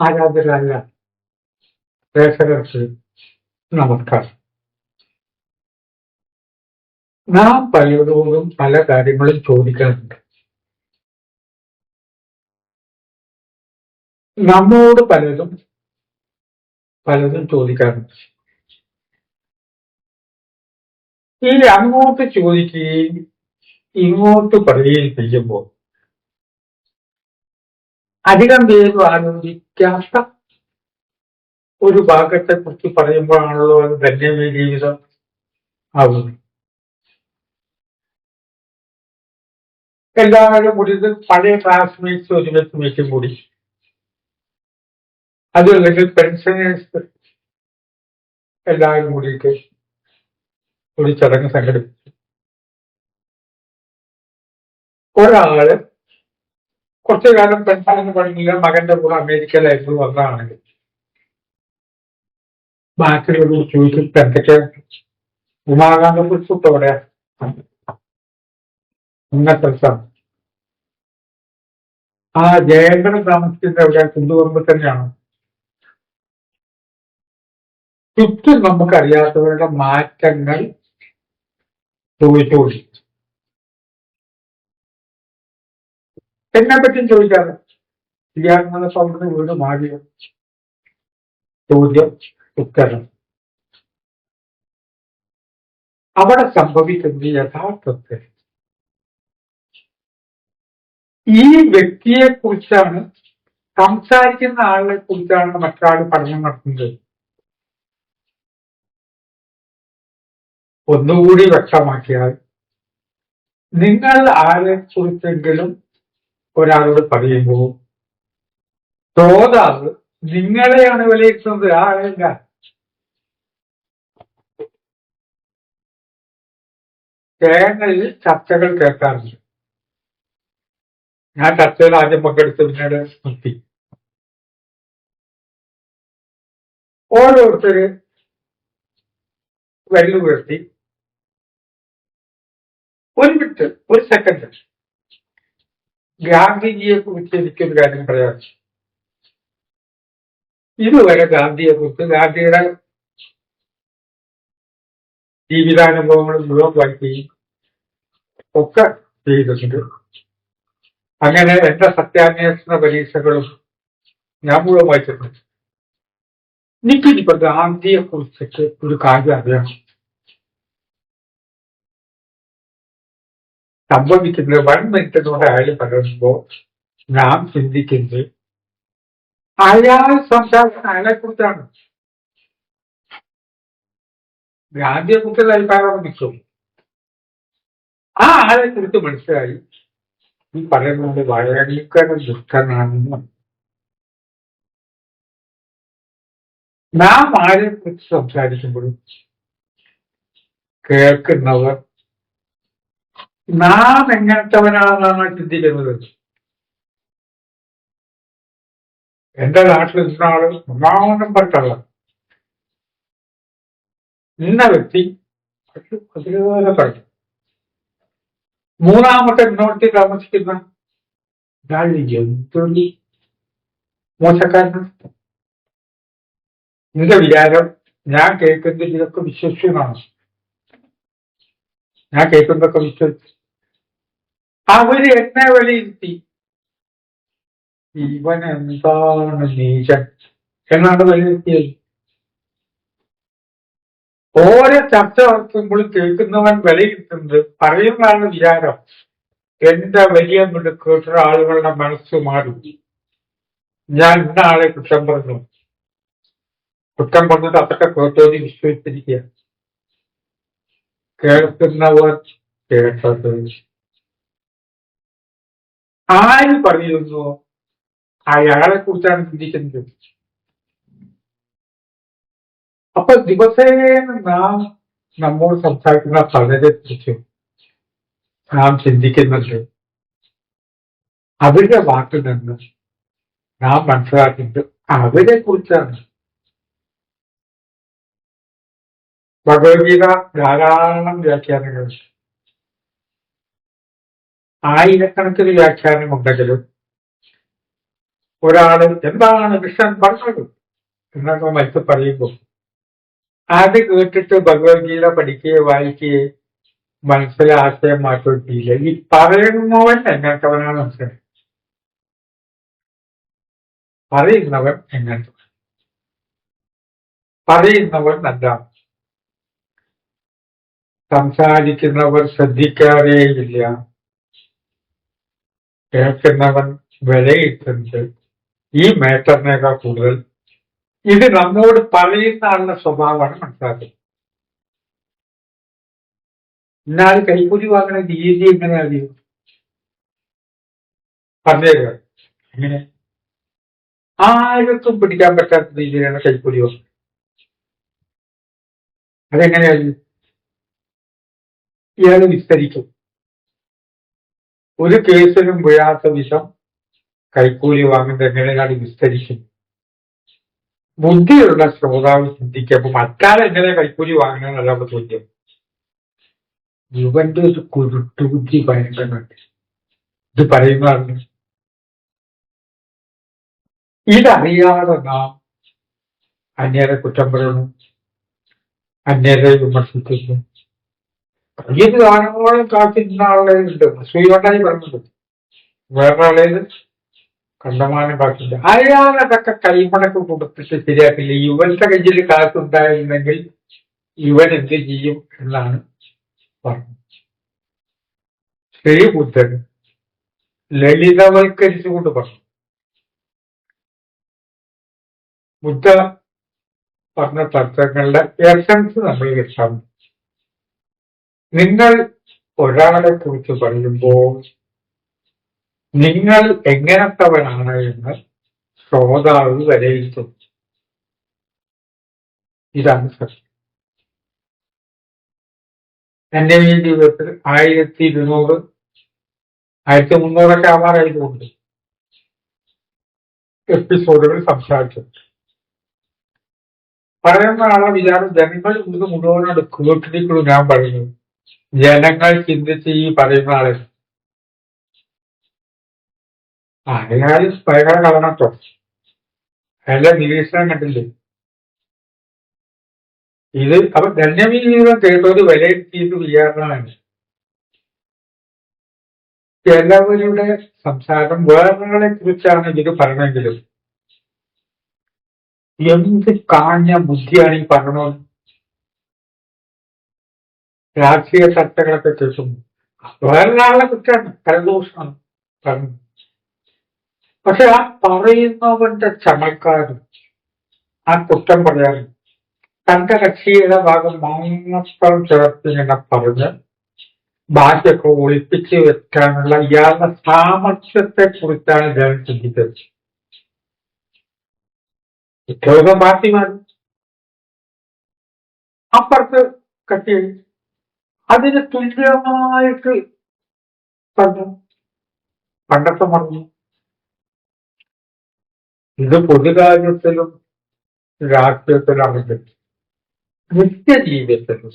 ആരാധരായ പ്രേക്ഷകർക്ക് നമസ്കാരം. നാം പലരോടും പല കാര്യങ്ങളും ചോദിക്കാറുണ്ട്. നമ്മോട് പലതും പലതും ചോദിക്കാറുണ്ട്. ഈ അങ്ങോട്ട് ചോദിക്കുകയും ഇങ്ങോട്ട് പറയുകയും ചെയ്യുമ്പോൾ അധികം പേരും ആലോചിക്കാത്ത ഒരു ഭാഗത്തെ കുറിച്ച് പറയുമ്പോഴാണല്ലോ അത് ധന്യമേ ജീവിതം ആവുന്നത്. എല്ലാവരും കൂടി പഴയ ക്ലാസ്മേറ്റ്സ് ഒരുമിച്ച് മീറ്റും കൂടി. അതല്ലെങ്കിൽ പെൻഷനേഴ്സ് എല്ലാവരും കൂടിയിട്ട് ഒരു ചടങ്ങ് സംഘടിപ്പിച്ചു. ഒരാൾ കുറച്ചു കാലം പെൻഷനെന്ന് പണിയില്ല മകന്റെ കൂടെ അമേരിക്കയിലായിരുന്നു വന്നതാണെങ്കിൽ. ബാക്കിയുള്ളവർ ചോദിച്ചിട്ട് "ഇപ്പൊ എന്തൊക്കെ ഉമാകാന്ത കുറിച്ചിട്ട് പറയാ ഇന്നത്തെ ആ ജയേന്ദ്രൻ താമസിക്കുന്ന എവിടെ കുണ്ടുപറമ്പ് തന്നെയാണ്. ചുറ്റും നമുക്കറിയാത്തവരുടെ മാറ്റങ്ങൾ ചോദിച്ചുകൊണ്ടി എന്നെ പറ്റും ചോദിക്കാറ്. ഇയാളുടെ സ്വാമിയുടെ വീട് മാറിയോ ചോദ്യം ഉത്തരം. അവിടെ സംഭവിക്കുന്നത് യഥാർത്ഥത്തിൽ ഈ വ്യക്തിയെ കുറിച്ചാണ് സംസാരിക്കുന്ന ആളെ കുറിച്ചാണ് മറ്റൊരാൾ പഠനം നടത്തുന്നത്. ഒന്നുകൂടി വ്യക്തമാക്കിയാൽ നിങ്ങൾ ആരെ കുറിച്ചെങ്കിലും ഒരാളോട് പറയുമ്പോൾ ശ്രോതാവ് നിങ്ങളെയാണ് വിലയിരുത്തുന്നത്. ആ ആളല്ല. ജയങ്ങളിൽ ചർച്ചകൾ കേൾക്കാറുണ്ട്. ഞാൻ ചർച്ചയിൽ ആദ്യം പങ്കെടുത്ത പിന്നീട് നിർത്തി. ഓരോരുത്തര് വെല്ലുവിർത്തി ഒരു മിനിറ്റ് ഒരു സെക്കൻഡ് ഗാന്ധിജിയെ കുറിച്ച് എനിക്കൊരു കാര്യം പറയാൻ ഇതുവരെ ഗാന്ധിയെ കുറിച്ച് ഗാന്ധിയുടെ ജീവിതാനുഭവങ്ങൾ മുഴുവൻ വായിക്കുകയും ഒക്കെ ചെയ്തിട്ടുണ്ട്. അങ്ങനെ എന്റെ സത്യാന്വേഷണ പരീക്ഷകളും ഞാൻ മുഴുവൻ വായിച്ചിട്ടുണ്ട്. എനിക്കിനിപ്പോ ഗാന്ധിയെ കുറിച്ചിട്ട് ഒരു കാര്യം അറിയണം സംഭവിക്കുന്നത് വൺ മിനിറ്റ് കൊണ്ട് അയാൾ പറയുമ്പോൾ നാം ചിന്തിക്കുന്നത് അയാൾ സംസാരിക്കുന്ന അയാളെ കുറിച്ചാണ് ഗാന്ധിയെ കുറിച്ച് അഭിപ്രായം നിൽക്കും ആ ആളെ കുറിച്ച് മനസ്സിലായി. ഈ പറയുന്നത് ഭയങ്കര ദുഃഖനാണെന്ന് നാം ആരെ കുറിച്ച് സംസാരിക്കുമ്പോഴും കേൾക്കുന്നവർ നാം എങ്ങനത്തവനാണെന്നാണ് ചിന്തിക്കുന്നത് എന്റെ നാട്ടിൽ ഇന്ന ആൾ ഒന്നാമതും കള്ള ഇന്ന വ്യക്തി മൂന്നാമത്തെ നോട്ടി താമസിക്കുന്ന ഇയാൾ എന്തൊരു മോശക്കാരനാണ് എന്റെ വിചാരം ഞാൻ കേൾക്കുന്നതിലൊക്കെ വിശ്വസിക്കുന്നതാണ് ഞാൻ കേൾക്കുന്നതൊക്കെ വിശ്വസിച്ചു അവർ എന്നെ വിലയിരുത്തി ഇവൻ എന്താണ് നീചൻ? എന്നാണ് വിലയിരുത്തിയത് ഓരോ ചർച്ച നടത്തുമ്പോൾ കേൾക്കുന്നവൻ വിലയിരുത്തുന്നത് പറയുന്നതാണ് വിചാരം. എന്റെ വലിയ മിടുക്കേറ്റ ആളുകളുടെ മനസ്സ് മാറി. ഞാൻ ഇന്ന ആളെ കുറ്റം പറഞ്ഞു. കുറ്റം പറഞ്ഞിട്ട് അതൊക്കെ കേട്ടോതി വിശ്വസിച്ചിരിക്കുക കേൾക്കുന്നവർ കേട്ടത് ആര് പറയുന്നു അയാളെ കുറിച്ചാണ് ചിന്തിക്കുന്നത് അപ്പൊ ദിവസേന നാം നമ്മോട് സംസാരിക്കുന്ന പലരെ കുറിച്ചും നാം ചിന്തിക്കുന്നുണ്ട് അവരുടെ വാക്കിൽ നിന്ന് നാം മനസ്സിലാക്കുന്നത് അവരെ കുറിച്ചാണ് ഭഗവത്ഗീത ധാരാളം വ്യാഖ്യാനങ്ങൾ ആയിരക്കണക്കിന് വ്യാഖ്യാനമുണ്ടെങ്കിലും ഒരാൾ എന്താണ് കൃഷ്ണൻ പറഞ്ഞത്? എന്നൊക്കെ മനസ്സിൽ പറയുമ്പോൾ അത് കേട്ടിട്ട് ഭഗവത്ഗീത പഠിക്കുകയോ വായിക്കുകയോ മനസ്സിലെ ആശയം മാറ്റിയിട്ടില്ല ഈ പറയുന്നവൻ എങ്ങനത്തവനാണ് മനസ്സിലായി? പറയുന്നവൻ എങ്ങനത്തെ പറയുന്നവൻ നല്ല സംസാരിക്കുന്നവർ ശ്രദ്ധിക്കാറേയില്ല. കേൾക്കുന്നവൻ വിലയിരുത്തുന്നത് ഈ മേറ്ററിനേക്കാൾ കൂടുതൽ. ഇത് നമ്മോട് പറയുന്ന ആളുടെ സ്വഭാവമാണ് മനസ്സിലാക്കുന്നത്. എന്നാൽ കൈക്കൂലി വാങ്ങണ? രീതി എങ്ങനെ അറിയും പറഞ്ഞുതരിക എങ്ങനെ ആർക്കും പിടിക്കാൻ പറ്റാത്ത രീതിയിലാണ് കൈക്കൂലി വാങ്ങുന്നത്. അതെങ്ങനെയായിരുന്നു ഇയാൾ വിസ്തരിക്കും. ഒരു കേസിലും വീഴാത്ത വിഷം കൈക്കൂലി വാങ്ങുന്നത് എങ്ങനെയാണ് വിസ്തരിക്കുന്നത്? ബുദ്ധിയുള്ള ശ്രോതാവ് ചിന്തിക്കുമ്പോൾ മറ്റാരെ എങ്ങനെ കൈക്കൂലി വാങ്ങണമെന്നല്ല ചോദ്യം. ഇവന്റെ ഒരു കുരുട്ടുബുദ്ധി ഭയങ്കരമുണ്ട്. ഇത് പറയുന്നതാണ് ഇതറിയാതെ നാം അന്യരെ കുറ്റം പറയുന്നു അന്യരെ വിമർശിക്കുന്നു ഇത് ധാരാളം കാത്തിരുന്ന ആളുകളുണ്ട് ശ്രീവണ്ടായി പറഞ്ഞത്. വേറെ ആളേത്? കണ്ടമാനം കാത്തില്ല അയാളതൊക്കെ കൈമണക്ക് കൊടുത്തിട്ട് ശരിയാക്കില്ല? ഇവന്റെ കയ്യിൽ കാത്തുണ്ടായിരുന്നെങ്കിൽ ഇവൻ എന്ത് ചെയ്യും എന്നാണ് പറഞ്ഞു ശ്രീബുദ്ധൻ ലളിതവൽക്കരിച്ചുകൊണ്ട് പറഞ്ഞു. ബുദ്ധ പറഞ്ഞ തത്വങ്ങളുടെ എസൻസ് നമ്മൾ കിട്ടാം നിങ്ങൾ ഒരാളെ കുറിച്ച് പറയുമ്പോൾ നിങ്ങൾ എങ്ങനത്തവനാണ് എന്ന് ശ്രോതാവ് വിലയിരുത്തും. ഇതാണ് സത്യം. എന്റെ ഈ ജീവിതത്തിൽ ആയിരത്തി ഇരുന്നൂറ് ആയിരത്തി മുന്നൂറൊക്കെ ആവാറായതുകൊണ്ട് എപ്പിസോഡുകൾ സംസാരിച്ചിട്ടുണ്ട്. പറയുന്ന ആളെ വിചാരം ജനങ്ങൾ ഇത് മുഴുവനോട് കേട്ടിരിക്കുള്ളൂ ഞാൻ പറയുന്നു ജനങ്ങൾ ചിന്തിച്ച് ഈ പറയുന്ന ആളെ. അയാൾ ഭയങ്കര കളണട്ടോ അയാളുടെ നിരീക്ഷണം കണ്ടില്ലേ? ഇത് അപ്പൊ ധന്യമീ ജീവിതം കേട്ടൊരു വിലയിരുത്തിയത് വിചാരണമാണ് എല്ലാവരുടെ സംസാരം വേറൊരാളെ കുറിച്ചാണ് ഇത് പറഞ്ഞെങ്കിലും എന്ത് കാഞ്ഞ ബുദ്ധിയാണ് ഈ പറഞ്ഞത് രാഷ്ട്രീയ ചർച്ചകളൊക്കെ കേൾക്കുന്നു. വേറൊരാളെ കുറ്റമാണ് പരദൂഷണം പറഞ്ഞു പക്ഷെ ആ പറയുന്നവന്റെ ചമൽക്കാരൻ ആ കുറ്റം പറയാനും തന്റെ കക്ഷിയുടെ ഭാഗം മാത്രം ചേർത്ത് ഇങ്ങനെ പറഞ്ഞ് ബാക്കിയൊക്കെ ഒളിപ്പിച്ചു വെക്കാനുള്ള ഇയാളുടെ സാമർഥ്യത്തെ കുറിച്ചാണ് ഞാൻ ചിന്തിച്ചത്. ഉദ്യോഗം പാർട്ടി മാറി അപ്പുറത്ത് കക്ഷി അതിന് തുല്യമായിട്ട് പറഞ്ഞു. പണ്ടത്തെ പറഞ്ഞു. ഇത് പൊതുകാര്യത്തിലും രാഷ്ട്രീയത്തിലും അവരുടെ നിത്യജീവിതത്തിലും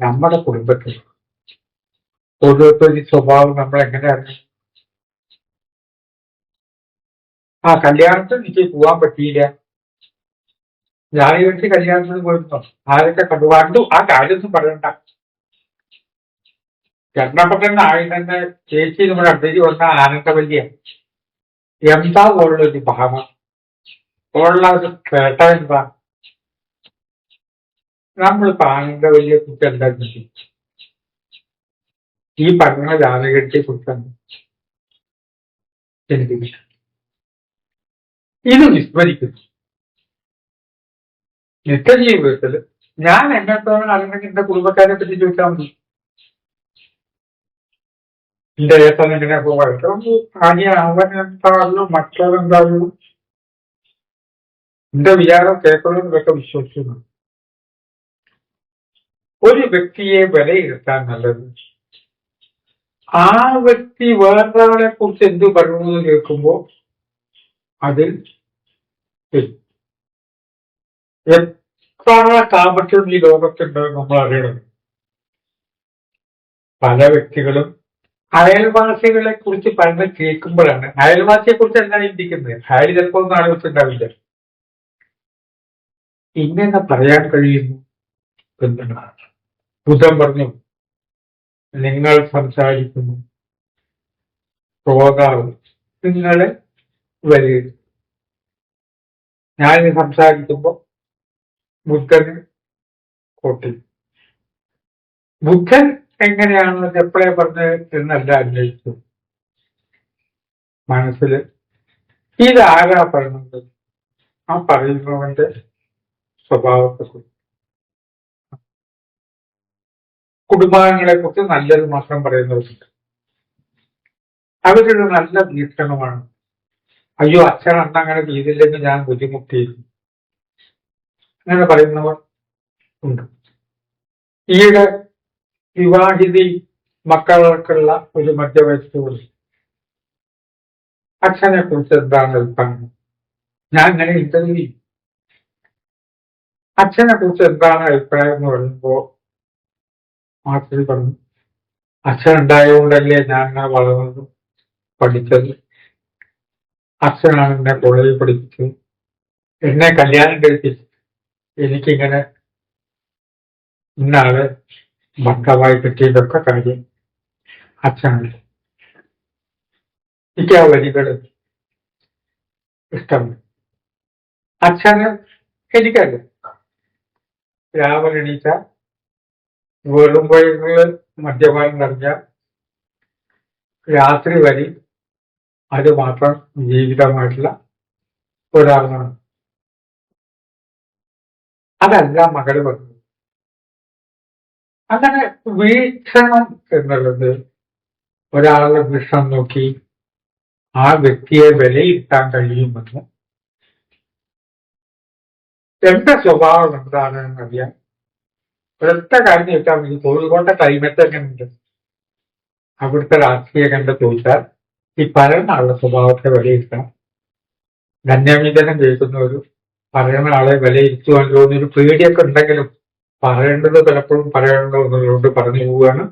നമ്മുടെ കുടുംബത്തിൽ ഓരോരുത്തരുടെ സ്വഭാവം നമ്മൾ എങ്ങനെ ആ കല്യാണത്തിന് എനിക്ക് പോവാൻ പറ്റിയില്ല. ഞാൻ വെച്ച് കല്യാണത്തിന് പോയിരുന്നു. ആരൊക്കെ കണ്ടു? കണ്ടു. ആ കാര്യമൊന്നും പറയണ്ട. രണ്ടപ്പം തന്നെ ആയി തന്നെ ചേച്ചി നമ്മുടെ അടുത്തേക്ക് വന്ന ആനന്ദവല്യ എന്താ ഉള്ളൊരു ഭാവം? ഉള്ള ഒരു കേട്ട എന്താ? നമ്മളിപ്പോ ആനന്ദവല്യെ കുറിച്ച് എന്താ ഈ പറഞ്ഞ ജാതകത്തെ കുറിച്ചാണ് ഇത് വിസ്മരിക്കുന്നു ഞാൻ എന്നെത്തോളം അല്ലെങ്കിൽ എന്റെ കുടുംബക്കാരെ പറ്റി ചോദിച്ചാൽ മതി. എന്റെ ഏട്ടൻ എങ്ങനെ പോകാം അനി അവൻ എന്റെ വിചാരം കേൾക്കണം വിശ്വസിക്കുന്നു. ഒരു വ്യക്തിയെ വിലയിരുത്താൻ നല്ലത്. ആ വ്യക്തി വേറൊരാളെ കുറിച്ച് എന്ത് പറയുന്നു എന്ന് കേൾക്കുമ്പോൾ അതിൽ എത്ര കാപട്യം ഈ ലോകത്തുണ്ട് നമ്മൾ അറിയണം. പല വ്യക്തികളും അയൽവാസികളെ കുറിച്ച് പറഞ്ഞ് കേൾക്കുമ്പോഴാണ്. അയൽവാസിയെ കുറിച്ച് എന്താണ് ചിന്തിക്കുന്നത്? അയാൾ ചിലപ്പോ ഒന്നും ആലോചിച്ചിട്ടുണ്ടാവില്ല. ഇങ്ങനെ പറയാൻ കഴിയുന്നു എന്താണ്? പറഞ്ഞു നിങ്ങൾ സംസാരിക്കുന്നു ശ്രോതാവ് നിങ്ങളെ വരിക ഞാൻ സംസാരിക്കുമ്പോൾ ബുദ്ധന് കോട്ടി. ബുദ്ധൻ എങ്ങനെയാണ് എപ്പോഴേ പറഞ്ഞ് എന്നല്ല അന്വേഷിച്ചു. മനസ്സിൽ ഇതാരാ പറയുന്നത് ആ പറയുന്നവന്റെ സ്വഭാവത്തെ കുറിച്ച് കുടുംബാംഗങ്ങളെ കുറിച്ച് നല്ലത് മാത്രം പറയുന്നവരുണ്ട്. അവരൊരു നല്ല വീക്ഷണമാണ്. അയ്യോ അച്ഛൻ അന്ന് അങ്ങനെ ചെയ്തില്ലെങ്കിൽ ഞാൻ ബുദ്ധിമുട്ടിയിരുന്നു. അങ്ങനെ പറയുന്നവർ ഉണ്ട്. ഈയിടെ വിവാഹിതി മക്കൾക്കുള്ള ഒരു മധ്യവയസ്സുകൾ. അച്ഛനെ കുറിച്ച് എന്താണ് അഭിപ്രായം ഞാൻ അങ്ങനെ ഇന്റർവ്യൂ അച്ഛനെ കുറിച്ച് എന്താണ് അഭിപ്രായം എന്ന് പറയുമ്പോ മാസ്റ്റർ പറഞ്ഞു അച്ഛൻ ഉണ്ടായതുകൊണ്ടല്ലേ ഞാൻ അങ്ങനെ വളർന്നത് പഠിച്ചത്. അച്ഛനാണ് എന്നെ കോളേജിൽ പഠിപ്പിച്ചത്. എന്നെ കല്യാണം കഴിപ്പിച്ചു എനിക്കിങ്ങനെ ഇന്നാൾ ഭർത്താവായി കിട്ടിയതൊക്കെ കാര്യം അച്ഛനാണ് എനിക്ക് ആ വരികൾ ഇഷ്ടമാണ് അച്ഛന് എനിക്കല്ല. രാവിലെ എണീച്ച വേളുമ്പോഴങ്ങൾ മദ്യപാനം നിറഞ്ഞ രാത്രി വരി അത് മാത്രം ജീവിതമായിട്ടുള്ള ഒരാളാണ്. അതല്ല മകൾ പറഞ്ഞത് അങ്ങനെ വീക്ഷണം എന്നുള്ളത് ഒരാളുടെ വിഷം നോക്കി ആ വ്യക്തിയെ വിലയിരുത്താൻ കഴിയുമെന്ന്. എന്റെ സ്വഭാവം എന്താണ് എന്നറിയാൻ ഒരൊറ്റ കാര്യം ചോദിച്ചാൽ മതി. കോഴിക്കോട്ടെ ക്ലൈമറ്റ് എങ്ങനെയുണ്ട് അവിടുത്തെ രാഷ്ട്രീയ കണ്ട് ചോദിച്ചാൽ ഈ പറയുന്ന ആളുടെ സ്വഭാവത്തെ വിലയിരുത്താം ധന്യമിതനം കേൾക്കുന്ന ഒരു പറയുന്ന ആളെ വിലയിരുത്തുവാൻ തോന്നിയൊരു പേടിയൊക്കെ ഉണ്ടെങ്കിലും പറയേണ്ടത് പലപ്പോഴും പറയേണ്ടത് എന്നുള്ളതുകൊണ്ട് പറഞ്ഞു പോവുകയാണ്.